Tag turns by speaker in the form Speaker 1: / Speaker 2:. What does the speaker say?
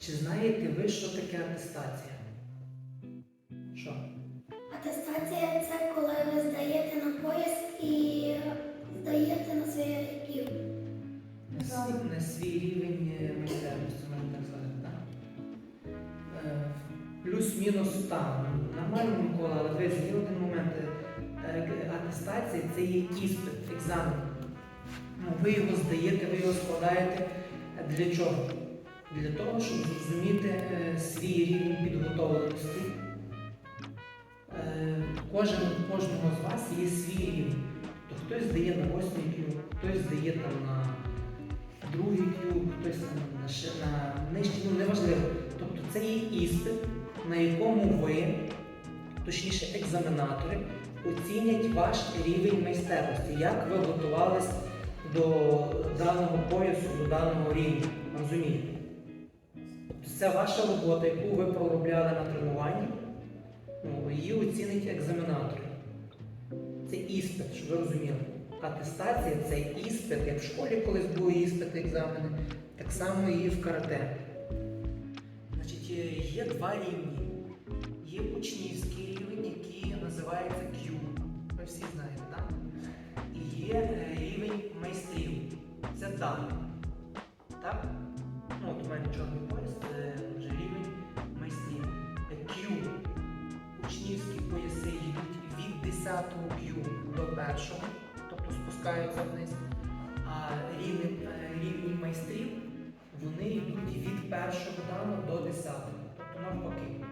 Speaker 1: Чи знаєте ви, що таке атестація? Що?
Speaker 2: Атестація це коли ви здаєте на поїзд і здаєте на свій IQ.
Speaker 1: На свій, рівень е, майстерності, можна так сказати, так? Е, Плюс-мінус там. Нормально, Микола, але дивіться, є один момент. Е, Атестація це є іспит, екзамен. Ну, ви його здаєте, ви його складаєте для чого? Для того, щоб зрозуміти е, свій рівень підготовленості. Е, Кожен, кожного з вас є свій рівень. Тобто хтось здає на 8 Q, хтось здає там на другий Q, хтось там на, ще- на нижчий, ну неважливо. Тобто це є іспит, на якому ви, точніше екзаменатори, оцінять ваш рівень майстерності, як ви готувались до даного поясу, до даного рівня. Розумієте? Це ваша робота, яку ви проробляли на тренуванні, ну, її оцінить екзаменатор. Це іспит, щоб ви розуміли. Атестація це іспит, як в школі колись були іспити, екзамени, так само і в карате. Значить, е, є два рівні. Є учнівський рівень, який називається Q. Ви всі знаєте, так? І є е, рівень майстрів. Це дан. Так? Ну, от у мене чорний пояс, Учнівські пояси йдуть від 10 б'ю до 1, тобто спускаються вниз, а рівні, е, рівні майстрів вони йдуть від першого дану до 10-го. тобто навпаки.